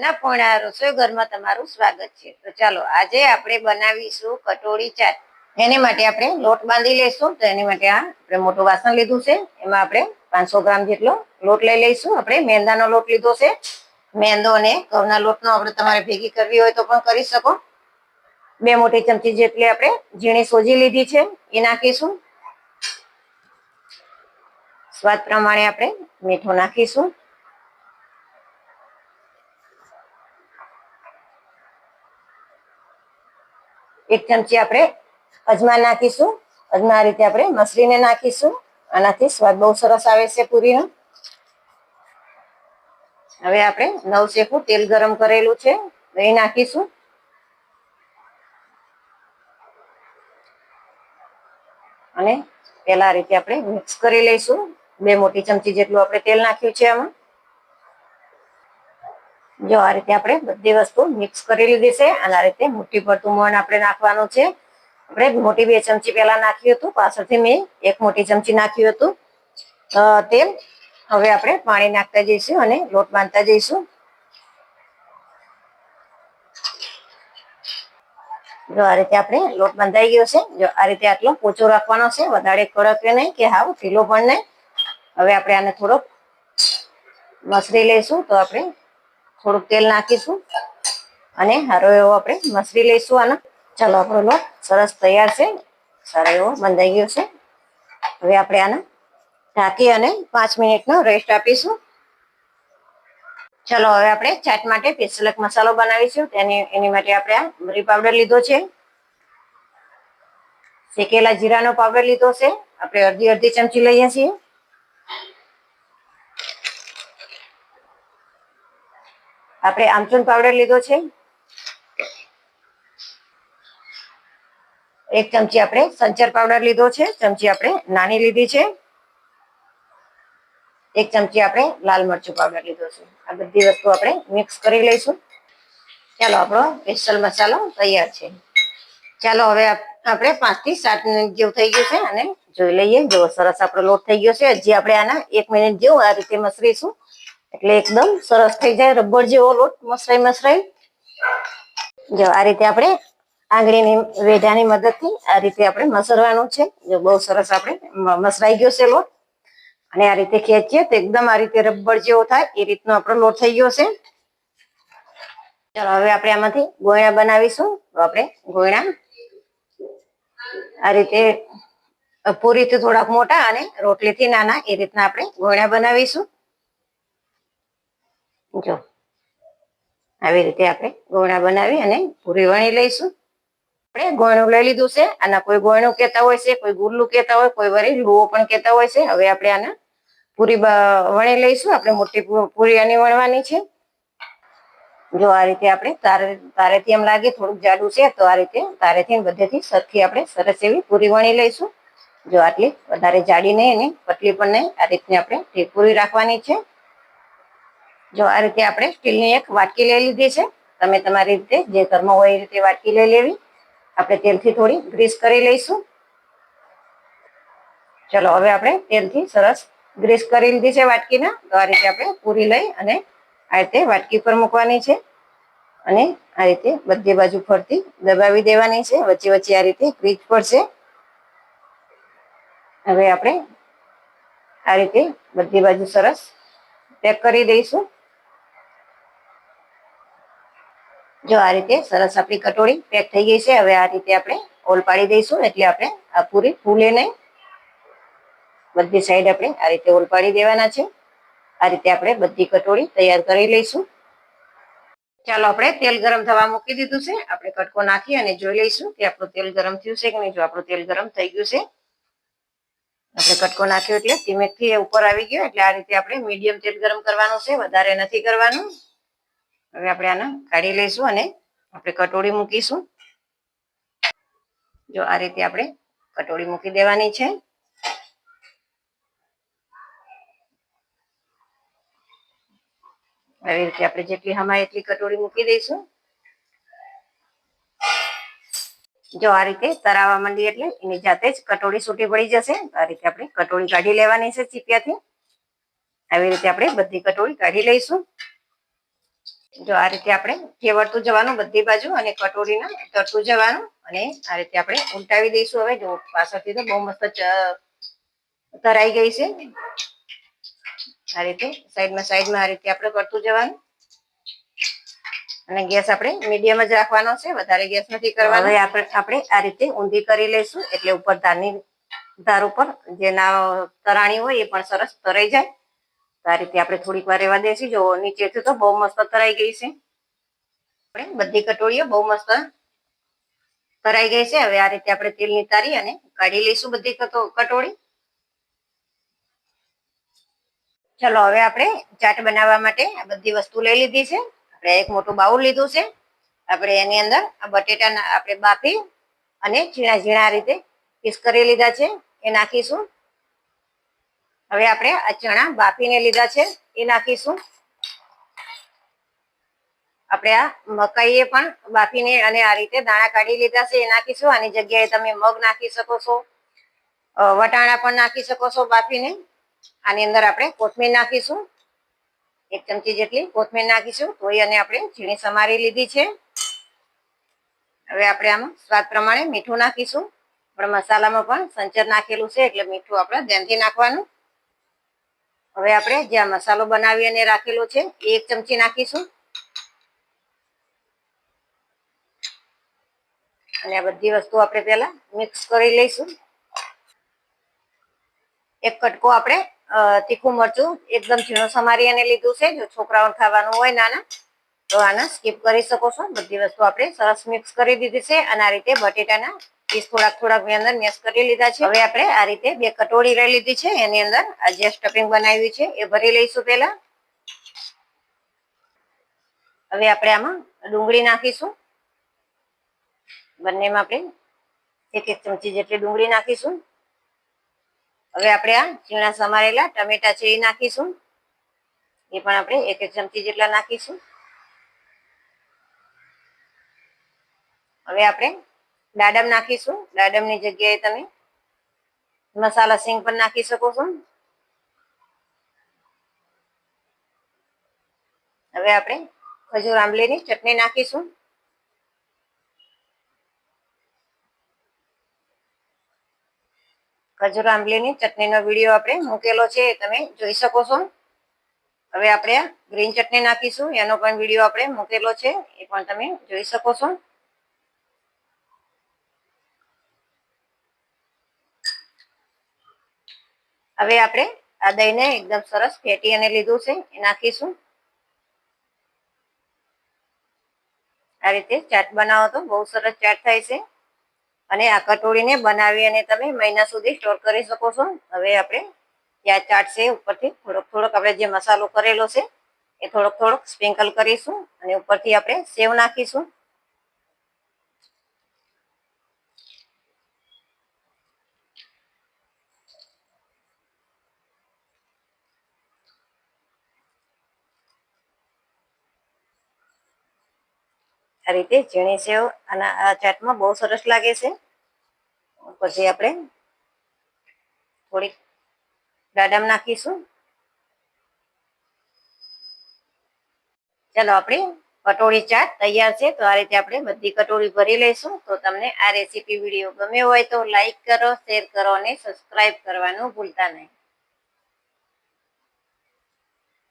ના પોણા રસોઈ ઘરમાં તમારું સ્વાગત છે. તો ચાલો, આજે આપણે બનાવીશું કટોરી ચાટ. એને માટે આપણે લોટ બાંધી લઈશું. તો એની માટે આ આપણે મોટું વાસણ લીધું છે. એમાં આપણે પાંચસો ગ્રામ જેટલો લોટ લઈ લઈશું. આપણે મેંદાનો લોટ લીધો છે. મેંદો અને ઘઉંના લોટનો આપણે તમારે ભેગી કરવી હોય તો પણ કરી શકો. બે મોટી ચમચી જેટલી આપણે ઝીણી સોજી લીધી છે. એ નાખીશું. સ્વાદ પ્રમાણે આપણે મીઠું નાખીશું. એક ચમચી આપણે અજમા નાખીશું. અજમા આ રીતે આપણે મસરીને નાખીશું. આનાથી સ્વાદ બહુ સરસ આવે છે પૂરીનો. હવે આપણે નવ શેકું તેલ ગરમ કરેલું છે. એ નાખીશું. અને પેલા રીતે આપણે મિક્સ કરી લઈશું. બે મોટી ચમચી જેટલું આપણે તેલ નાખ્યું છે આમાં. જો આ રીતે આપણે બધી વસ્તુ મિક્સ કરી લીધી છે અને આ રીતે મોટી પડતું મોણ આપણે નાખવાનું છે. આપણે મોટી બે ચમચી પહેલા નાખ્યું હતું, પાછળથી મેં એક મોટી ચમચી નાખ્યું હતું. તેલ હવે આપણે પાણી નાખતા જઈશું અને લોટ બાંધતા જઈશું. જો આ રીતે આપણે લોટ બંધાઈ ગયો છે, જો આ રીતે આટલો પોચો રાખવાનો છે, વધારે કડક નહીં કે હાવ ઢીલો પણ નહીં. હવે આપણે આને થોડોક મસરી લઈશું તો આપણે થોડુંક તેલ નાખીશું. અને સારો એવો આપણે મસરી લઈશું આનો. ચાલો આપણો લોટ સરસ તૈયાર છે. સારો એવો બંધાઈ ગયો છે. હવે આપણે આને ઢાંકી અને પાંચ મિનિટનો રેસ્ટ આપીશું. ચલો હવે આપણે ચાટ માટે પેસલક મસાલો બનાવીશું. તેની, એની માટે આપણે આ મરી પાવડર લીધો છે. શેકેલા જીરાનો પાવડર લીધો છે. આપણે અડધી અડધી ચમચી લઈએ છીએ. આપણે આમચૂન પાવડર લીધો છે. એક ચમચી આપણે સંચર પાવડર લીધો છે. ચમચી આપણે નાની લીધી છે. એક ચમચી આપણે લાલ મરચું પાવડર લીધો છે. આ બધી વસ્તુ આપણે મિક્સ કરી લઈશું. ચાલો, આપણો સ્પેશિયલ મસાલો તૈયાર છે. ચાલો, હવે આપણે પાંચથી સાત મિનિટ જેવું થઈ ગયું છે અને જોઈ લઈએ, જો સરસ આપણો લોટ થઈ ગયો છે. હજી આપણે આના એક મિનિટ જેવું આ રીતે મસરીશું. એટલે એકદમ સરસ થઈ જાય, રબર જેવો લોટ, મસરાઈ મસરાઈ. જો આ રીતે આપણે આંગળીની વેઢાની મદદથી આ રીતે આપણે મસરવાનું છે. જો બહુ સરસ આપણે મસરાઈ ગયો છે લોટ. અને આ રીતે ખેંચીએ તો એકદમ આ રીતે રબર જેવો થાય, એ રીતનો આપણો લોટ થઈ ગયો છે. ચાલો, હવે આપણે આમાંથી ગોયણા બનાવીશું. તો આપણે ગોયણા આ રીતે પૂરીથી થોડાક મોટા અને રોટલીથી નાના એ રીતના આપણે ગોયણા બનાવીશું. જો. આવી રીતે આપણે ગોળા બનાવી અને પૂરી વણી લઈશું. આપણે ગોણું લઈ લીધું છે. આના કોઈ ગોણું કહેતા હોય છે, કોઈ ગુલ્લું કહેતા હોય, કોઈ વળી લુઓ પણ કહેતા હોય છે. હવે આપણે આના પૂરી વણી લઈશું. આપણે મોટી પૂરી આની વણવાની છે. જો આ રીતે આપણે તારે, તારેથી એમ લાગે થોડુંક જાડું છે, તો આ રીતે તારેથી બધેથી સરખી આપણે સરસ એવી પૂરી વણી લઈશું. જો આટલી વધારે જાડી નહીં અને પતલી પણ નહીં, આ રીતની આપણે પૂરી રાખવાની છે. જો આ રીતે આપણે સ્ટીલની એક વાટકી લઈ લીધી છે. તમે તમારી રીતે જે ઘરમાં હોય એ રીતે વાટકી લઈ લેવી. આપણે તેલથી થોડી ગ્રીસ કરી લઈશું. ચલો, હવે આપણે તેલથી સરસ ગ્રીસ કરી લીધી છે વાટકીના. તો આ રીતે આપણે પૂરી લઈ અને આ રીતે વાટકી પર મૂકવાની છે. અને આ રીતે બધી બાજુ ફરતી દબાવી દેવાની છે. વચ્ચે વચ્ચે આ રીતે ગ્રીસ પડશે. હવે આપણે આ રીતે બધી બાજુ સરસ પેક કરી દઈશું. જો આ રીતે સરસ આપણી કટોરી પેક થઈ ગઈ છે. હવે આ રીતે આપણે ઓલ પાડી દઈશું એટલે આપણે આ પૂરી ફૂલે નહીં. બધી સાઈડ આપણે આ રીતે ઓલ પાડી દેવાના છે. આ રીતે આપણે બધી કટોરી તૈયાર કરી લઈશું. ચાલો આપણે તેલ ગરમ થવા મૂકી દીધું છે. આપણે કટકો નાખી અને જોઈ લઈશું કે આપણું તેલ ગરમ થયું છે કે નહીં. જો આપણું તેલ ગરમ થઈ ગયું છે. આપણે કટકો નાખ્યો એટલે ધીમેથી ઉપર આવી ગયો. એટલે આ રીતે આપણે મીડિયમ તેલ ગરમ કરવાનું છે. વધારે નથી કરવાનું. હવે આપણે આને કાઢી લઈશું અને આપણે કટોરી મૂકીશું. જો આ રીતે આપણે કટોરી મૂકી દેવાની છે. આવી રીતે આપણે જેટલી હમાય એટલી કટોરી મૂકી દઈશું. જો આ રીતે તરાવા માંડી એટલે એની જાતે જ કટોરી છૂટી પડી જશે. આ રીતે આપણે કટોરી કાઢી લેવાની છે ચીપિયાથી. આવી રીતે આપણે બધી કટોરી કાઢી લઈશું. જો આ રીતે આપણે ઘેવડતું જવાનું બધી બાજુ અને કટોરીના તરતું જવાનું અને આ રીતે આપણે ઉલટાવી દઈશું હવે. જો પાછળથી તો બહુ મસ્ત તરાઈ ગઈ છે. આ રીતે સાઈડમાં સાઈડમાં આ રીતે આપણે કરતું જવાનું. અને ગેસ આપણે મીડિયમ જ રાખવાનો છે, વધારે ગેસ નથી કરવાનો. હવે આપણે આ રીતે ઊંધી કરી લઈશું, એટલે ઉપર ધારની, ધાર ઉપર જે ના, તરાણી હોય એ પણ સરસ તરાઈ જાય. તો આ રીતે આપણે થોડીક વાર રહેવા દેસી જો નીચેથી તો બહુ મસ્ત તરાઈ ગઈ છે. આપણે બધી કટોળીઓ બહુ મસ્ત તરાઈ ગઈ છે. હવે આ રીતે આપણે તેલ નિતારી અને કાઢી લઈશું બધી કટોળી ચલો, હવે આપણે ચાટ બનાવવા માટે આ બધી વસ્તુ લઈ લીધી છે. આપણે એક મોટું બાઉલ લીધું છે. આપણે એની અંદર આ બટેટા આપણે બાફી અને ઝીણા ઝીણા રીતે પીસ કરી લીધા છે. એ નાખીશું. હવે આપણે આ ચણા બાફીને લીધા છે, એ નાખીશું. આપણે આ મકાઈએ પણ બાફીને અને આ રીતે દાણા કાઢી લીધા છે, એ નાખીશું. આની જગ્યાએ તમે મગ નાખી શકો છો વટાણા પણ નાખી શકો છો બાફીને. આની અંદર આપણે કોથમીર નાખીશું. એક ચમચી જેટલી કોથમીર નાખીશું, તોય અને આપણે ઝીણી સમારી લીધી છે. હવે આપણે આમાં સ્વાદ પ્રમાણે મીઠું નાખીશું. પણ મસાલામાં પણ સંચર નાખેલું છે, એટલે મીઠું આપણે ધ્યાનથી નાખવાનું. હવે આપણે જે મસાલો બનાવી અને રાખેલો છે, એક ચમચી નાખીશું. અને આ બધી વસ્તુ આપણે પહેલા મિક્સ કરી લઈશું. એક કટકો આપણે તીખું મરચું એકદમ ઝીણું સમારી અને લીધું છે. જો છોકરાઓને ખાવાનું હોય નાના, તો આને સ્કીપ કરી શકો છો. બધી વસ્તુ આપણે સરસ મિક્સ કરી દીધી છે અને આ રીતે બટેટાના પીસ થોડાક થોડાકની અંદર મેશ કરી લીધા છે. હવે આપણે આ રીતે બે કટોરી લઈ લીધી છે. એની અંદર આ જે સ્ટફિંગ બનાવ્યું છે, એ ભરી લઈશું પહેલા. હવે આપણે આમાં ડુંગળી નાખીશું. બંનેમાં આપણે એક એક ચમચી જેટલી ડુંગળી નાખીશું. હવે આપણે આ ચીણા સમારેલા ટમેટા છે એ નાખીશું. એ પણ આપણે એક એક ચમચી જેટલા નાખીશું. હવે આપણે દાડમ નાખીશું દાડમની જગ્યાએ તમે મસાલા સિંગ પણ નાખી શકો છો. હવે આપણે ખજૂર આંબલીની ચટણી નાખીશું. ખજૂર આંબલીની ચટણીનો વીડિયો આપણે મૂકેલો છે તમે જોઈ શકો છો. હવે આપણે ગ્રીન ચટણી નાખીશું. એનો પણ વીડિયો આપણે મૂકેલો છે, એ પણ તમે જોઈ શકો છો. હવે આપણે આ દહીંને એકદમ સરસ ફેટી અને લીધું છે, એ નાખીશું. આ રીતે ચાટ બનાવો તો બહુ સરસ ચાટ થાય છે. અને આ કટોરીને બનાવી અને તમે મહિના સુધી સ્ટોર કરી શકો છો. હવે આપણે આ ચાટ છે ઉપરથી થોડોક થોડોક આપણે જે મસાલો કરેલો છે, એ થોડોક થોડોક સ્પ્રિંકલ કરીશું અને ઉપરથી આપણે સેવ નાખીશું. રીતે ઝીણી સેવ અને આ બહુ સરસ લાગે છે. પછી આપણે થોડીક દાડમ નાખીશું. ચાલો આપણી કટોરી ચાટ તૈયાર છે, તો આ રીતે આપણે બધી કટોરી ભરી લઈશું. તો તમને આ રેસીપી વીડિયો ગમ્યો હોય તો લાઈક કરો, શેર કરો અને સબસ્ક્રાઈબ કરવાનું ભૂલતા નહીં.